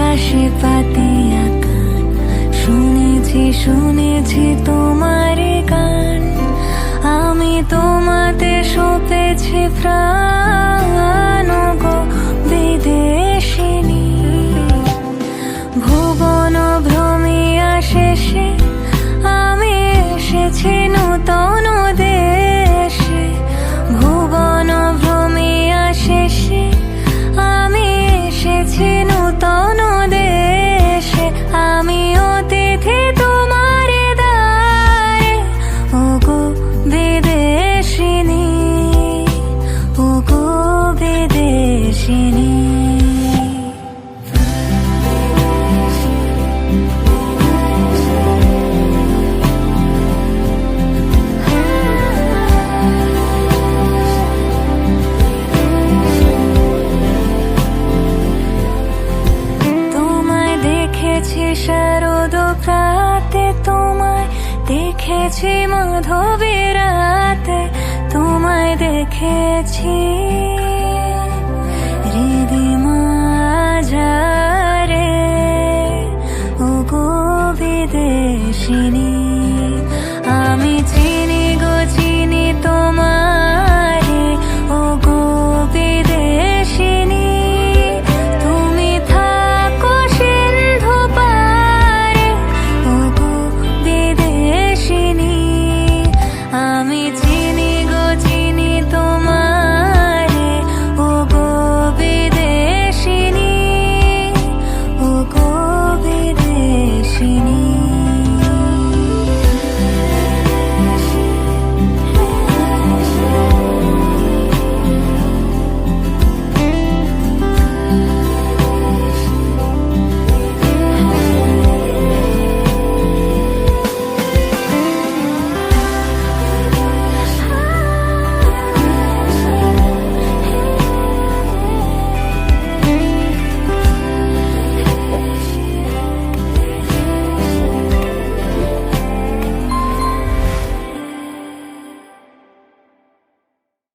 আকাশে পাতি শুনেছি শুনেছি তোমার গান। আমি তোমাতে সপেছি প্রাণ। শারদ প্রাতে তোমায় দেখেছি মাধবী রাতে তোমায় দেখেছি। রে ও গো